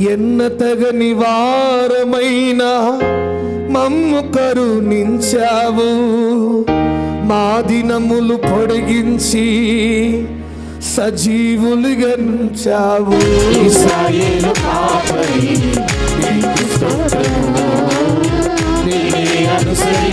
ఎన్నతగ నివారమైన మమ్ము కరుణించావు. మా దినములు పొడిగించి సజీవులు గంచావు అనుసరి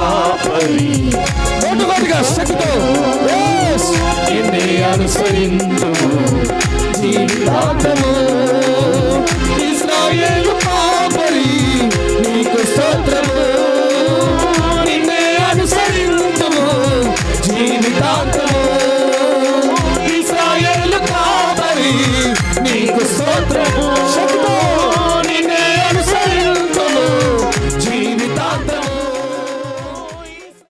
కాపరి అనుసరించు.